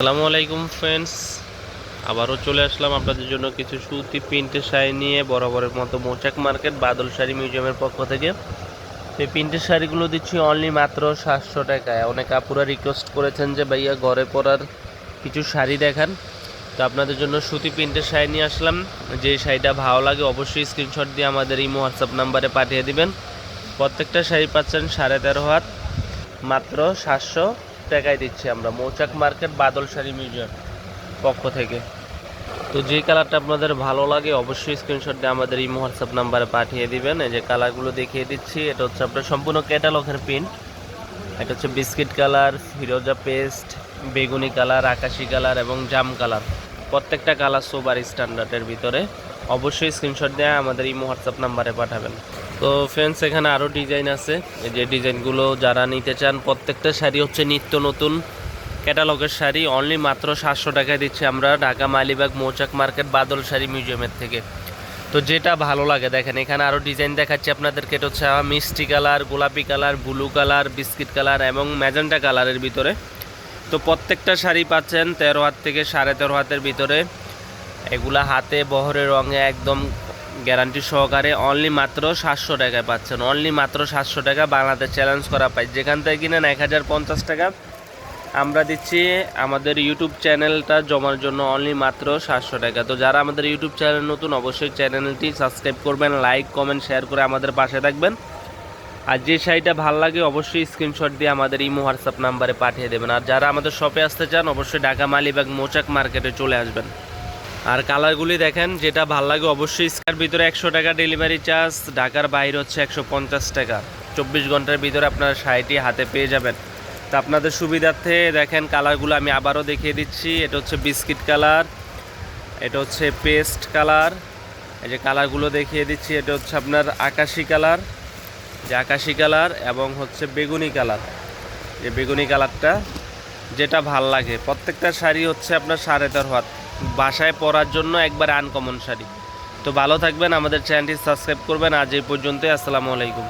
আসসালামু আলাইকুম ফ্রেন্ডস আবারও চলে আসলাম আপনাদের জন্য কিছু সুতি প্রিন্টের শাড়ি নিয়ে বরাবরের মতো মোচাক মার্কেট বাদল শাড়ি মিউজিয়ামের পক্ষ থেকে। এই প্রিন্টের শাড়িগুলো দিচ্ছি অনলি মাত্র সাতশো টাকায়। অনেক আপুরা রিকোয়েস্ট করেছেন যে, ভাইয়া, ঘরে পরার কিছু শাড়ি দেখান। তো আপনাদের জন্য সুতি প্রিন্টের শাড়ি নিয়ে আসলাম। যে শাড়িটা ভালো লাগে অবশ্যই স্ক্রিনশট দিয়ে আমাদের এই হোয়াটসঅ্যাপ নাম্বারে পাঠিয়ে দিবেন। প্রত্যেকটা শাড়ি পাচ্ছেন সাড়ে তেরো হাত, মাত্র সাতশো। টাকায় দিচ্ছি আমরা। মৌচাক মার্কেট বাদল শাড়ি মিউজিয়াম পক্ষ থেকে। তো যে কালারটা আপনাদের ভালো লাগে অবশ্যই স্ক্রিনশট দিয়ে আমাদের এই হোয়াটসঅ্যাপ নাম্বারে পাঠিয়ে দিবেন। এই যে কালারগুলো দেখিয়ে দিচ্ছি, এটা হচ্ছে আপনার সম্পূর্ণ ক্যাটালগের প্রিন্ট এটা হচ্ছে বিস্কিট কালার ফিরোজা পেস্ট, বেগুনি কালার, আকাশি কালার এবং জাম কালার। প্রত্যেকটা কালার সোবার স্ট্যান্ডার্ডের ভিতরে। অবশ্যই স্ক্রিনশট দিয়ে আমাদের এই হোয়াটসঅ্যাপ নাম্বারে পাঠাবেন। তো ফ্রেন্ডস এখানে আরও ডিজাইন আছে। এই যে ডিজাইনগুলো যারা নিতে চান, প্রত্যেকটা শাড়ি হচ্ছে নিত্য নতুন। ক্যাটালগের শাড়ি অনলি মাত্র সাতশো টাকায় দিচ্ছি আমরা ঢাকা মালিবাগ মৌচাক মার্কেট বাদল শাড়ি মিউজিয়ামের থেকে। তো যেটা ভালো লাগে, দেখেন, এখানে আরও ডিজাইন দেখাচ্ছি আপনাদেরকে, এটা হচ্ছে মিষ্টি কালার, গোলাপি colour blue colour biscuit colour এবং ম্যাজেন্টা কালারের ভিতরে। তো প্রত্যেকটা শাড়ি পাচ্ছেন তেরো হাত থেকে সাড়ে তেরো হাতের ভিতরে। এগুলা হাতে বহরের রঙে একদম গ্যারান্টি সহকারে অনলি মাত্র সাতশো টাকায় পাচ্ছেন। অনলি মাত্র সাতশো টাকা বাংলাদেশ চ্যালেঞ্জ করা পাই। যেখান থেকে কিনেন এক হাজার পঞ্চাশ টাকা। আমরা দিচ্ছি আমাদের ইউটিউব চ্যানেলটা জমার জন্য অনলি মাত্র সাতশো টাকা। তো যারা আমাদের ইউটিউব চ্যানেল নতুন, অবশ্যই চ্যানেলটি সাবস্ক্রাইব করবেন লাইক কমেন্ট শেয়ার করে আমাদের পাশে থাকবেন। আর যে শাড়িটা ভালো লাগে, অবশ্যই স্ক্রিনশট দিয়ে আমাদের ইমো হোয়াটসঅ্যাপ নাম্বারে পাঠিয়ে দেবেন। আর যারা আমাদের শপে আসতে চান, অবশ্যই ঢাকা মালিবাগ মোচাক মার্কেটে চলে আসবেন। আর কালারগুলি দেখেন, যেটা ভালো লাগে অবশ্যই। স্কার ভিতরে একশো টাকা ডেলিভারি চার্জ, ঢাকার বাইরে হচ্ছে একশো পঞ্চাশ টাকা। চব্বিশ ঘণ্টার ভিতরে আপনারা শাড়িটি হাতে পেয়ে যাবেন। তা আপনাদের সুবিধার্থে দেখেন, কালারগুলো আমি আবারও দেখিয়ে দিচ্ছি। এটা হচ্ছে বিস্কিট কালার, এটা হচ্ছে পেস্ট কালার। এই যে কালারগুলো দেখিয়ে দিচ্ছি, এটা হচ্ছে আপনার আকাশি কালার, যে আকাশি কালার এবং হচ্ছে বেগুনি কালার। যে বেগুনি কালারটা যেটা ভালো লাগে। প্রত্যেকটা শাড়ি হচ্ছে আপনার সাড়ে তেরো হাত। বাসায় পড়ার জন্য একবার আনকমন শাড়ি। তো ভালো থাকবেন, আমাদের চ্যানেলটি সাবস্ক্রাইব করবেন। আজ এই পর্যন্তই, আসসালামু আলাইকুম।